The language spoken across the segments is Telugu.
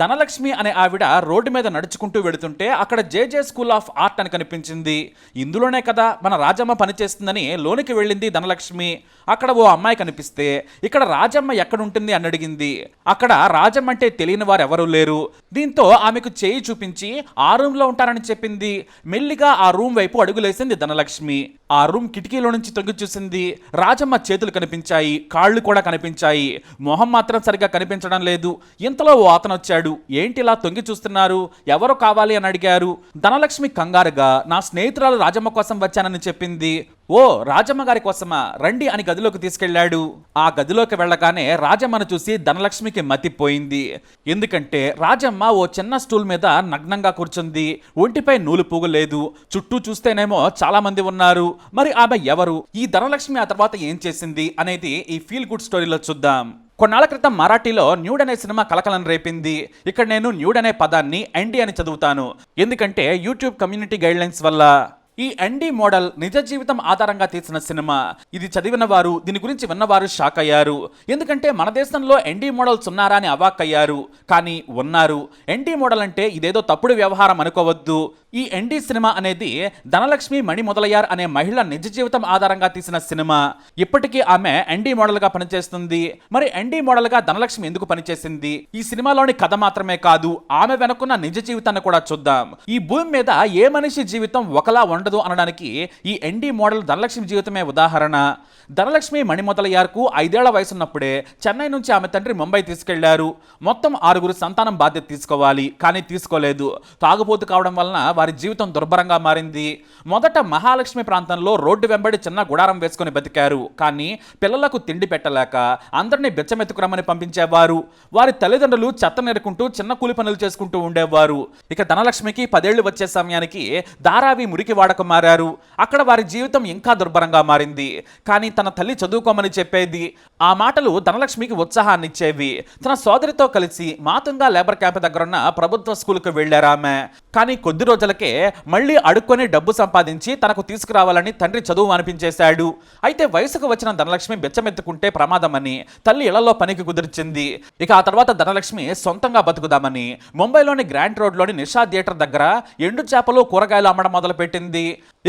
ధనలక్ష్మి అనే ఆవిడ రోడ్డు మీద నడుచుకుంటూ వెళుతుంటే అక్కడ జేజే స్కూల్ ఆఫ్ ఆర్ట్ అని కనిపించింది. ఇందులోనే కదా మన రాజమ్మ పనిచేస్తుందని లోనికి వెళ్ళింది ధనలక్ష్మి. అక్కడ ఓ అమ్మాయి కనిపిస్తే ఇక్కడ రాజమ్మ ఎక్కడుంటుంది? అని అడిగింది. అక్కడ రాజమ్మ అంటే తెలియని వారు ఎవరూ లేరు. దీంతో ఆమెకు చేయి చూపించి ఆ రూమ్లో ఉంటారని చెప్పింది. మెల్లిగా ఆ రూమ్ వైపు అడుగులేసింది ధనలక్ష్మి. ఆ రూమ్ కిటికీలో నుంచి తొంగి చూసింది. రాజమ్మ చేతులు కనిపించాయి కాళ్ళు కూడా కనిపించాయి. మొహం మాత్రం సరిగ్గా కనిపించడం లేదు. ఇంతలో ఓ అతను వచ్చాడు ఏంటి ఇలా తొంగి చూస్తున్నారు? ఎవరు కావాలి? అని అడిగారు. ధనలక్ష్మి కంగారుగా నా స్నేహితురాలు రాజమ్మ కోసం వచ్చానని చెప్పింది. ఓ రాజమ్మ గారి కోసమా? రండి అని గదిలోకి తీసుకెళ్ళాడు ఆ గదిలోకి వెళ్ళగానే రాజమ్మను చూసి ధనలక్ష్మికి మతిపోయింది. ఎందుకంటే రాజమ్మ ఓ చిన్న స్టూల్ మీద నగ్నంగా కూర్చుంది. ఒంటిపై నూలు పూగు లేదు చుట్టూ చూస్తేనేమో చాలా మంది ఉన్నారు. మరి ఆమె ఎవరు? ఈ ధనలక్ష్మి ఆ తర్వాత ఏం చేసింది? అనేది ఈ ఫీల్ గుడ్ స్టోరీలో చూద్దాం. కొన్నాళ్ళ క్రితం మరాఠీలో న్యూడ్ అనే సినిమా కలకలం రేపింది. ఇక్కడ నేను న్యూడ్ అనే పదాన్ని ఎన్డీ అని చదువుతాను. ఎందుకంటే యూట్యూబ్ కమ్యూనిటీ గైడ్లైన్స్ వల్ల ఈ ఎన్డీ మోడల్ నిజ జీవితం ఆధారంగా తీసిన సినిమా. ఇది చదివిన వారు దీని గురించి విన్నవారు షాక్ అయ్యారు. ఎందుకంటే మన దేశంలో ఎన్డీ మోడల్స్ ఉన్నారా అని అవాక్ అయ్యారు. కానీ ఉన్నారు. ఎన్డీ మోడల్ అంటే ఇదేదో తప్పుడు వ్యవహారం అనుకోవద్దు. ఈ ఎన్డీ సినిమా అనేది ధనలక్ష్మి మణి మొదలయ్యార్ అనే మహిళ నిజ జీవితం ఆధారంగా తీసిన సినిమా. ఇప్పటికీ ఆమె ఎన్డీ మోడల్గా పనిచేస్తుంది. మరి ఎన్డీ మోడల్గా ధనలక్ష్మి ఎందుకు పనిచేసింది? ఈ సినిమాలోని కథ మాత్రమే కాదు ఆమె వెనుకున్న నిజ జీవితాన్ని కూడా చూద్దాం. ఈ భూమి మీద ఏ మనిషి జీవితం ఒకలా ఉండదు. అనడానికి ఈ ఎన్డీ మోడల్ ధనలక్ష్మి జీవితమే ఉదాహరణ. ధనలక్ష్మి మణిమొదలయ్యార్కు ఐదేళ్ళ వయసున్నప్పుడే చెన్నై నుంచి ఆమె తండ్రి ముంబై తీసుకెళ్ళారు. మొత్తం ఆరుగురు సంతానం బాధ్యత తీసుకోవాలి కానీ తీసుకోలేదు. తాగుబోతు కావడం వలన వారి జీవితం దుర్భరంగా మారింది. మొదట మహాలక్ష్మి ప్రాంతంలో రోడ్డు వెంబడి చిన్న గుడారం వేసుకుని బతికారు. కానీ పిల్లలకు తిండి పెట్టలేక అందరినీ బెచ్చమెత్తుకురమ్మని పంపించేవారు. వారి తల్లిదండ్రులు చెత్త నెరుకుంటూ చిన్న కూలి పనులు చేసుకుంటూ ఉండేవారు. ఇక ధనలక్ష్మికి పదేళ్ళు వచ్చే సమయానికి ధారావి మురికి వాడక మారారు. అక్కడ వారి జీవితం ఇంకా దుర్భరంగా మారింది. కానీ తన తల్లి చదువుకోమని చెప్పేది ఆ మాటలు ధనలక్ష్మికి ఉత్సాహాన్ని ఇచ్చేవి తన సోదరితో కలిసి మాతంగా లేబర్ క్యాంప్ దగ్గరున్న ప్రభుత్వ స్కూల్కి వెళ్ళారామె కానీ కొద్ది రోజులకే మళ్ళీ అడుక్కొని డబ్బు సంపాదించి తనకు తీసుకురావాలని తండ్రి చదువు అనిపించేశాడు. అయితే వయసుకు వచ్చిన ధనలక్ష్మి బెచ్చమెత్తుకుంటే ప్రమాదమని తల్లి ఇళ్ళలో పనికి కుదిర్చింది. ఇక ఆ తర్వాత ధనలక్ష్మి సొంతంగా బతుకుదామని ముంబైలోని గ్రాండ్ రోడ్లోని నిషా థియేటర్ దగ్గర ఎండు చేపలు కూరగాయలు అమ్మడం మొదలుపెట్టింది.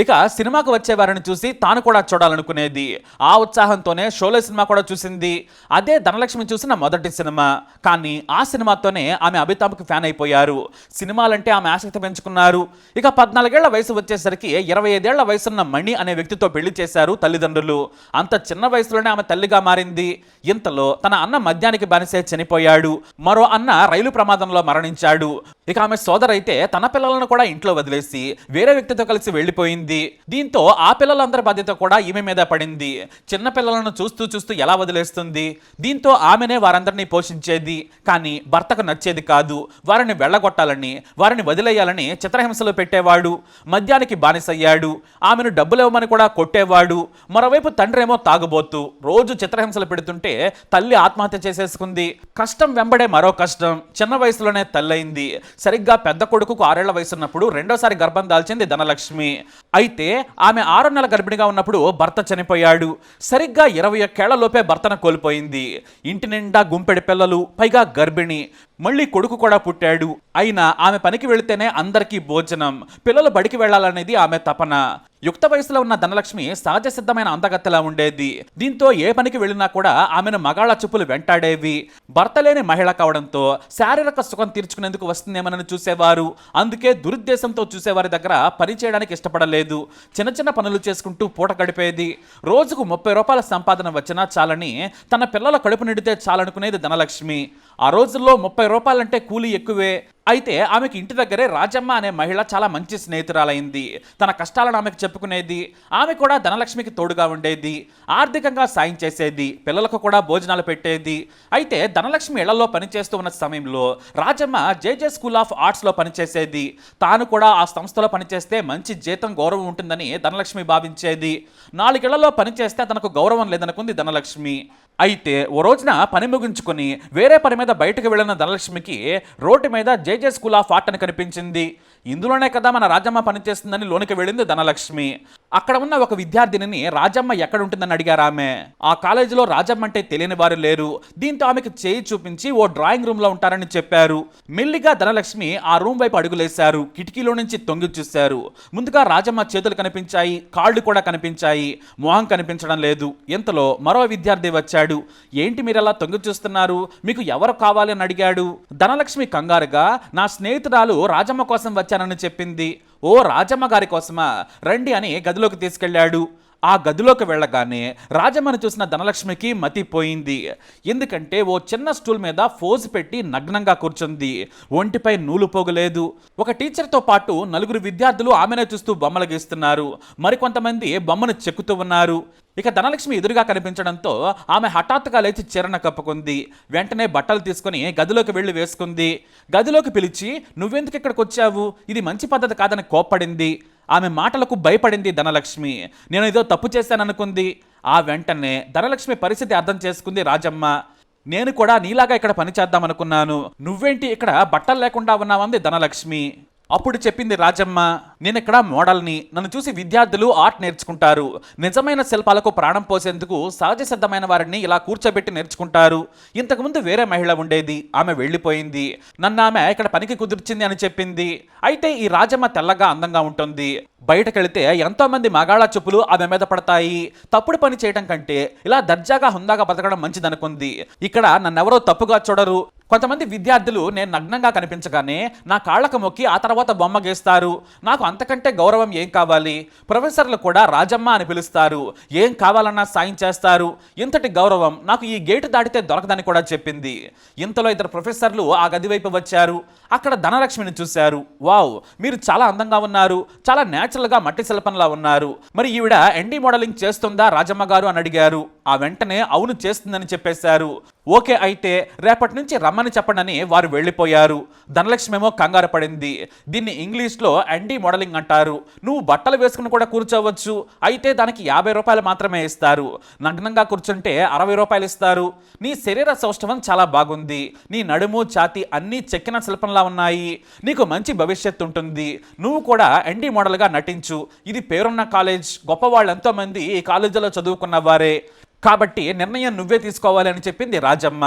ఇక సినిమాకు వచ్చే వారిని చూసి తాను కూడా చూడాలనుకునేది. ఆ ఉత్సాహంతోనే షోలే సినిమా కూడా చూసింది. అదే ధనలక్ష్మి చూసిన మొదటి సినిమా. కానీ ఆ సినిమాతోనే ఆమె అమితాబ్కి ఫ్యాన్ అయిపోయారు. సినిమాలంటే ఆమె ఆసక్తి పెంచుకున్నారు. ఇక పద్నాలుగేళ్ళ వయసు వచ్చేసరికి ఇరవై ఐదేళ్ళ వయసున్న మణి అనే వ్యక్తితో పెళ్ళి చేశారు తల్లిదండ్రులు. అంత చిన్న వయసులోనే ఆమె తల్లిగా మారింది. ఇంతలో తన అన్న మద్యానికి బానిసే చనిపోయాడు. మరో అన్న రైలు ప్రమాదంలో మరణించాడు. ఇక ఆమె సోదరైతే తన పిల్లలను కూడా ఇంట్లో వదిలేసి వేరే వ్యక్తితో కలిసి వెళ్ళిపోయింది. దీంతో ఆ పిల్లలందరి బాధ్యత కూడా ఈమె మీద పడింది. చిన్న పిల్లలను చూస్తూ చూస్తూ ఎలా వదిలేస్తుంది? దీంతో ఆమెనే వారందరినీ పోషించేది. కానీ భర్తకు నచ్చేది కాదు. వారిని వెళ్ళగొట్టాలని వారిని వదిలేయాలని చిత్రహింసలు పెట్టేవాడు. మద్యానికి బానిసయ్యాడు. ఆమెను డబ్బులు ఇవ్వమని కూడా కొట్టేవాడు. మరోవైపు తండ్రేమో తాగుబోతూ. రోజు చిత్రహింసలు పెడుతుంటే తల్లి ఆత్మహత్య చేసేసుకుంది. కష్టం వెంబడే మరో కష్టం. చిన్న వయసులోనే తల్లయింది. సరిగ్గా పెద్ద కొడుకుకు ఆరేళ్ళ వయసున్నప్పుడు రెండోసారి గర్భం దాల్చింది ధనలక్ష్మి. అయితే ఆమె ఆరు నెలల గర్భిణిగా ఉన్నప్పుడు భర్త చనిపోయాడు. సరిగ్గా ఇరవై ఒక్కేళ్ళలోపే భర్తను కోల్పోయింది. ఇంటి నిండా గుంపెడి పిల్లలు పైగా గర్భిణి. మళ్ళీ కొడుకు కూడా పుట్టాడు. అయినా ఆమె పనికి వెళితేనే అందరికీ భోజనం. పిల్లలు బడికి వెళ్ళాలనేది ఆమె తపన. యుక్త వయసులో ఉన్న ధనలక్ష్మి సహజ సిద్ధమైన అందగత్తెలా ఉండేది. దీంతో ఏ పనికి వెళ్ళినా కూడా ఆమెను మగాళ్ళ చూపులు వెంటాడేవి. భర్త లేని మహిళ కావడంతో శారీరక సుఖం తీర్చుకునేందుకు వస్తుందేమనని చూసేవారు. అందుకే దురుద్దేశంతో చూసేవారి దగ్గర పని చేయడానికి ఇష్టపడలేదు. చిన్న చిన్న పనులు చేసుకుంటూ పూట గడిపేది. రోజుకు ముప్పై రూపాయల సంపాదన వచ్చినా చాలని తన పిల్లల కడుపు నిండితే చాలనుకునేది ధనలక్ష్మి. ఆ రోజుల్లో ముప్పై రూపాయలంటే కూలీ ఎక్కువే. అయితే ఆమెకి ఇంటి దగ్గరే రాజమ్మ అనే మహిళ చాలా మంచి స్నేహితురాలైంది. తన కష్టాలను ఆమెకు చెప్పుకునేది ఆమె కూడా ధనలక్ష్మికి తోడుగా ఉండేది ఆర్థికంగా సాయం చేసేది పిల్లలకు కూడా భోజనాలు పెట్టేది. అయితే ధనలక్ష్మి ఇళ్ళలో పనిచేస్తూ ఉన్న సమయంలో రాజమ్మ జేజే స్కూల్ ఆఫ్ ఆర్ట్స్లో పనిచేసేది. తాను కూడా ఆ సంస్థలో పనిచేస్తే మంచి జీతం గౌరవం ఉంటుందని ధనలక్ష్మి భావించేది. నాలుగేళ్ళలో పనిచేస్తే తనకు గౌరవం లేదనుకుంది ధనలక్ష్మి. అయితే ఓ రోజున పని ముగించుకొని వేరే పని మీద బయటకు వెళ్ళిన ధనలక్ష్మికి రోడ్డు మీద జేజే స్కూల్ ఆఫ్ ఆర్ట్ అని కనిపించింది. ఇందులోనే కదా మన రాజమ్మ పనిచేస్తుందని లోనికి వెళ్ళింది ధనలక్ష్మి. అక్కడ ఉన్న ఒక విద్యార్థినిని రాజమ్మ ఎక్కడ ఉంటుందని అడిగారు ఆమె. ఆ కాలేజీలో రాజమ్మ అంటే తెలియని వారు లేరు. దీంతో ఆమెకు చేయి చూపించి ఓ డ్రాయింగ్ రూమ్లో ఉంటారని చెప్పారు. మెల్లిగా ధనలక్ష్మి ఆ రూమ్ వైపు అడుగులేశారు. కిటికీలో నుంచి తొంగి చూశారు. ముందుగా రాజమ్మ చేతులు కనిపించాయి కాళ్ళు కూడా కనిపించాయి. మొహం కనిపించడం లేదు. ఇంతలో మరో విద్యార్థి వచ్చాడు. ఏంటి మీరు అలా తొంగి చూస్తున్నారు? మీకు ఎవరు కావాలి? అని అడిగాడు. ధనలక్ష్మి కంగారుగా నా స్నేహితురాలు రాజమ్మ కోసం వచ్చానని చెప్పింది. ఓ రాజమ్మ గారి కోసమా? రండి అని గదిలోకి తీసుకెళ్ళాడు. ఆ గదిలోకి వెళ్ళగానే రాజమ్మని చూసిన ధనలక్ష్మికి మతిపోయింది ఎందుకంటే ఓ చిన్న స్టూల్ మీద ఫోజు పెట్టి నగ్నంగా కూర్చుంది. ఒంటిపై నూలు పోగలేదు. ఒక టీచర్తో పాటు నలుగురు విద్యార్థులు ఆమెనే చూస్తూ బొమ్మలు గీస్తున్నారు. మరికొంతమంది బొమ్మను చెక్కుతూ ఉన్నారు. ఇక ధనలక్ష్మి ఎదురుగా కనిపించడంతో ఆమె హఠాత్తుగా లేచి చీరన కప్పుకుంది. వెంటనే బట్టలు తీసుకుని గదిలోకి వెళ్ళి వేసుకుంది. గదిలోకి పిలిచి నువ్వెందుకు ఇక్కడికి వచ్చావు? ఇది మంచి పద్ధతి కాదని కోప్పడింది. ఆమె మాటలకు భయపడింది ధనలక్ష్మి. నేను ఏదో తప్పు చేశాననుకుంది. ఆ వెంటనే ధనలక్ష్మి పరిస్థితి అర్థం చేసుకుంది రాజమ్మ. నేను కూడా నీలాగా ఇక్కడ పని చేద్దామనుకున్నాను. నువ్వేంటి ఇక్కడ బట్టలు లేకుండా ఉన్నావంది ధనలక్ష్మి. అప్పుడు చెప్పింది రాజమ్మ నేను ఇక్కడ మోడల్ని నన్ను చూసి విద్యార్థులు ఆర్ట్ నేర్చుకుంటారు. నిజమైన శిల్పాలకు ప్రాణం పోసేందుకు సహజ సిద్ధమైన వారిని ఇలా కూర్చోబెట్టి నేర్చుకుంటారు. ఇంతకుముందు వేరే మహిళ ఉండేది. ఆమె వెళ్ళిపోయింది. నన్ను ఆమె ఇక్కడ పనికి కుదిర్చింది అని చెప్పింది. అయితే ఈ రాజమ్మ తెల్లగా అందంగా ఉంటుంది. బయటకెళితే ఎంతో మంది మగాళ్ళ చెప్పులు ఆమె మీద పడతాయి. తప్పుడు పని చేయడం కంటే ఇలా దర్జాగా హుందాగా బతకడం మంచిదనుకుంది. ఇక్కడ నన్నెవరో తప్పుగా చూడరు. కొంతమంది విద్యార్థులు నేను నగ్నంగా కనిపించగానే నా కాళ్ళకు మొక్కి ఆ తర్వాత బొమ్మ గీస్తారు. నాకు అంతకంటే గౌరవం ఏం కావాలి? ప్రొఫెసర్లు కూడా రాజమ్మ అని పిలుస్తారు. ఏం కావాలన్నా సాయం చేస్తారు. ఇంతటి గౌరవం నాకు ఈ గేటు దాటితే దొరకదని కూడా చెప్పింది. ఇంతలో ఇద్దరు ప్రొఫెసర్లు ఆ గది వైపు వచ్చారు. అక్కడ ధనలక్ష్మిని చూశారు. వావ్ మీరు చాలా అందంగా ఉన్నారు. చాలా న్యాచురల్గా మట్టి శిల్పంలా ఉన్నారు. మరి ఈవిడ ఎండీ మోడలింగ్ చేస్తుందా రాజమ్మ గారు అని అడిగారు. ఆ వెంటనే అవును చేస్తుందని చెప్పేశారు. ఓకే అయితే రేపటి నుంచి రమ్మని చెప్పండి వారు వెళ్ళిపోయారు. ధనలక్ష్మి ఏమో కంగారు పడింది. దీన్ని ఇంగ్లీష్లో ఎన్డీ మోడలింగ్ అంటారు. నువ్వు బట్టలు వేసుకుని కూడా కూర్చోవచ్చు. అయితే దానికి యాభై రూపాయలు మాత్రమే ఇస్తారు. నగ్నంగా కూర్చుంటే అరవై రూపాయలు ఇస్తారు. నీ శరీర సౌష్ఠవం చాలా బాగుంది. నీ నడుము ఛాతి అన్నీ చెక్కిన శిల్పంలా ఉన్నాయి. నీకు మంచి భవిష్యత్తు ఉంటుంది. నువ్వు కూడా ఎన్డీ మోడల్గా నటించు. ఇది పేరున్న కాలేజ్. గొప్పవాళ్ళు ఎంతోమంది ఈ కాలేజీలో చదువుకున్న వారే. కాబట్టి నిర్ణయం నువ్వే తీసుకోవాలి అని చెప్పింది రాజమ్మ.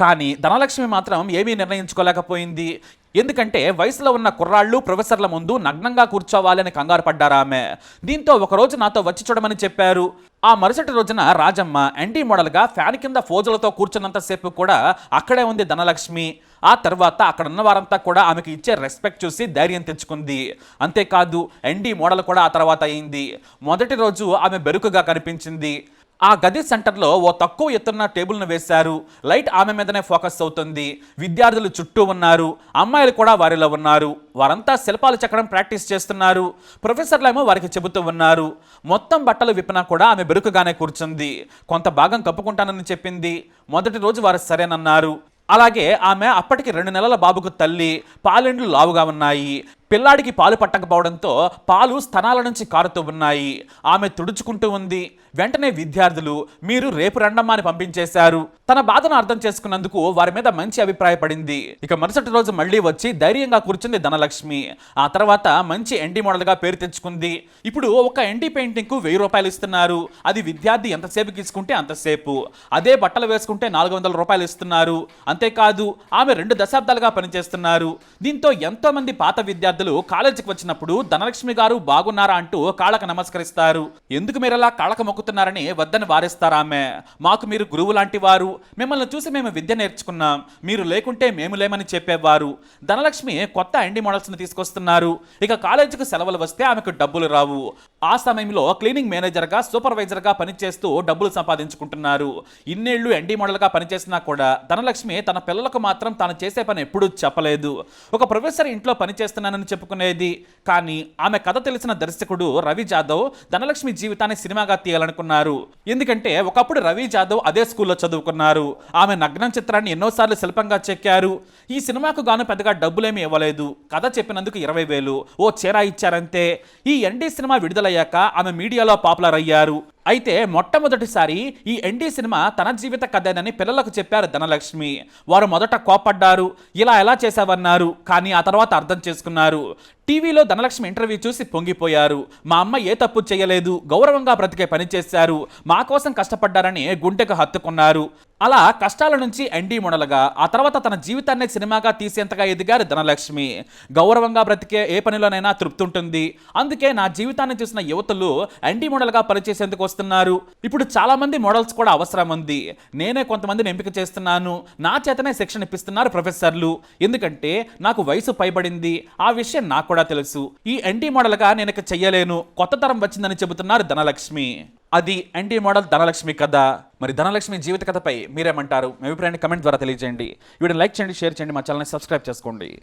కానీ ధనలక్ష్మి మాత్రం ఏమీ నిర్ణయించుకోలేకపోయింది. ఎందుకంటే వయసులో ఉన్న కుర్రాళ్ళు ప్రొఫెసర్ల ముందు నగ్నంగా కూర్చోవాలని కంగారు పడ్డారు ఆమె. దీంతో ఒకరోజు నాతో వచ్చి చూడమని చెప్పారు. ఆ మరుసటి రోజున రాజమ్మ ఎన్టీ మోడల్గా ఫ్యాన్ కింద ఫోజులతో కూర్చున్నంతసేపు కూడా అక్కడే ఉంది ధనలక్ష్మి. ఆ తర్వాత అక్కడ ఉన్న వారంతా కూడా ఆమెకు ఇచ్చే రెస్పెక్ట్ చూసి ధైర్యం తెచ్చుకుంది. అంతేకాదు ఎన్డీ మోడల్ కూడా ఆ తర్వాత అయింది. మొదటి రోజు ఆమె బెరుకుగా కనిపించింది. ఆ గది సెంటర్లో ఓ తక్కువ ఎత్తున్న టేబుల్ను వేశారు. లైట్ ఆమె మీదనే ఫోకస్ అవుతుంది. విద్యార్థులు చుట్టూ ఉన్నారు. అమ్మాయిలు కూడా వారిలో ఉన్నారు. వారంతా శిల్పాలు చెక్కడం ప్రాక్టీస్ చేస్తున్నారు. ప్రొఫెసర్లేమో వారికి చెబుతూ ఉన్నారు. మొత్తం బట్టలు విప్పినా కూడా ఆమె బెరుకుగానే కూర్చుంది. కొంత భాగం కప్పుకుంటానని చెప్పింది. మొదటి రోజు వారు సరేనన్నారు. అలాగే ఆమె అప్పటికి రెండు నెలల బాబుకు తల్లి. పాలెండ్లు లావుగా ఉన్నాయి. పిల్లాడికి పాలు పట్టకపోవడంతో పాలు స్థనాల నుంచి కారుతూ ఉన్నాయి. ఆమె తుడుచుకుంటూ ఉంది. వెంటనే విద్యార్థులు మీరు రేపు రండమ్మా అని పంపించేశారు. తన బాధను అర్థం చేసుకున్నందుకు వారి మీద మంచి అభిప్రాయపడింది. ఇక మరుసటి రోజు మళ్ళీ వచ్చి ధైర్యంగా కూర్చుంది ధనలక్ష్మి. ఆ తర్వాత మంచి ఎండి మోడల్గా పేరు తెచ్చుకుంది. ఇప్పుడు ఒక ఎండి పెయింటింగ్కు వెయ్యి రూపాయలు ఇస్తున్నారు. అది విద్యార్థి ఎంతసేపు తీసుకుంటే అంతసేపు. అదే బట్టలు వేసుకుంటే నాలుగు వందల రూపాయలు ఇస్తున్నారు. అంతేకాదు ఆమె రెండు దశాబ్దాలుగా పనిచేస్తున్నారు. దీంతో ఎంతో మంది పాత విద్యార్థులు కాలేజీకి వచ్చినప్పుడు ధనలక్ష్మి గారు బాగున్నారా అంటూ కాళ్ళకు నమస్కరిస్తారు. ఎందుకు మీరు అలా మొక్కుతున్నారని వద్దని వారిస్తారా ఆమె. మాకు మీరు గురువు లాంటి వారు. మిమ్మల్ని చూసి మేము విద్య నేర్చుకున్నాం. మీరు లేకుంటే మేము లేమని చెప్పేవారు. ధనలక్ష్మి కొత్త ఎండి మోడల్స్ని తీసుకొస్తున్నారు. ఇక కాలేజీకి సెలవులు వస్తే ఆమెకు డబ్బులు రావు. ఆ సమయంలో క్లీనింగ్ మేనేజర్గా సూపర్వైజర్గా పనిచేస్తూ డబ్బులు సంపాదించుకుంటున్నారు. ఇన్నేళ్ళు ఎండీ మోడల్గా పనిచేసినా కూడా ధనలక్ష్మి తన పిల్లలకు మాత్రం తాను చేసే పని ఎప్పుడూ చెప్పలేదు. ఒక ప్రొఫెసర్ ఇంట్లో పనిచేస్తున్నానని చెప్పుకునేది. కానీ ఆమె కథ తెలిసిన దర్శకుడు రవి జాదవ్ ధనలక్ష్మి జీవితాన్ని సినిమాగా తీయాలనుకున్నారు. ఎందుకంటే ఒకప్పుడు రవి జాదవ్ అదే స్కూల్లో చదువుకున్నారు. ఆమె నగ్నం చిత్రాన్ని ఎన్నోసార్లు శిల్పంగా చెక్కారు. ఈ సినిమాకు గాను పెద్దగా డబ్బులేమీ ఇవ్వలేదు. కథ చెప్పినందుకు ఇరవై వేలు. ఓ చీర ఇచ్చారంతే. ఈ ఎన్డీ సినిమా అయ్యాక ఆమె మీడియాలో పాపులర్ అయ్యారు. అయితే మొట్టమొదటిసారి ఈ ఎన్డీ సినిమా తన జీవిత కథేనని పిల్లలకు చెప్పారు ధనలక్ష్మి. వారు మొదట కోపడ్డారు ఇలా ఎలా చేశావన్నారు? కానీ ఆ తర్వాత అర్థం చేసుకున్నారు. టీవీలో ధనలక్ష్మి ఇంటర్వ్యూ చూసి పొంగిపోయారు. మా అమ్మ ఏ తప్పు చేయలేదు గౌరవంగా బ్రతికే పని చేశారు మా కోసం కష్టపడ్డారని గుండెకు హత్తుకున్నారు. అలా కష్టాల నుంచి ఎండి మొడలుగా ఆ తర్వాత తన జీవితాన్ని సినిమాగా తీసేంతగా ఎదిగారు ధనలక్ష్మి. గౌరవంగా బ్రతికే ఏ పనిలోనైనా తృప్తి ఉంటుంది అందుకే నా జీవితాన్ని చూసిన యువతులు ఎండి మోడల్గా పనిచేసేందుకు వస్తున్నారు. ఇప్పుడు చాలా మంది మోడల్స్ కూడా అవసరం ఉంది. నేనే కొంతమందిని ఎంపిక చేస్తున్నాను. నా చేతనే శిక్షణ ఇప్పిస్తున్నారు ప్రొఫెసర్లు. ఎందుకంటే నాకు వయసు పైబడింది. ఆ విషయం నాకు కూడా తెలుసు. ఈ ఎన్టీ మోడల్గా నేను ఇక చెయ్యలేను. కొత్త తరం వచ్చిందని చెబుతున్నారు ధనలక్ష్మి. అది ఎన్టీ మోడల్ ధనలక్ష్మి కథ. మరి ధనలక్ష్మి జీవిత కథపై మీరేమంటారు? మీ అభిప్రాయాన్ని కమెంట్ ద్వారా తెలియజేయండి. వీడియో లైక్ చేయండి షేర్ చేయండి మా ఛానల్ని సబ్స్క్రైబ్ చేసుకోండి.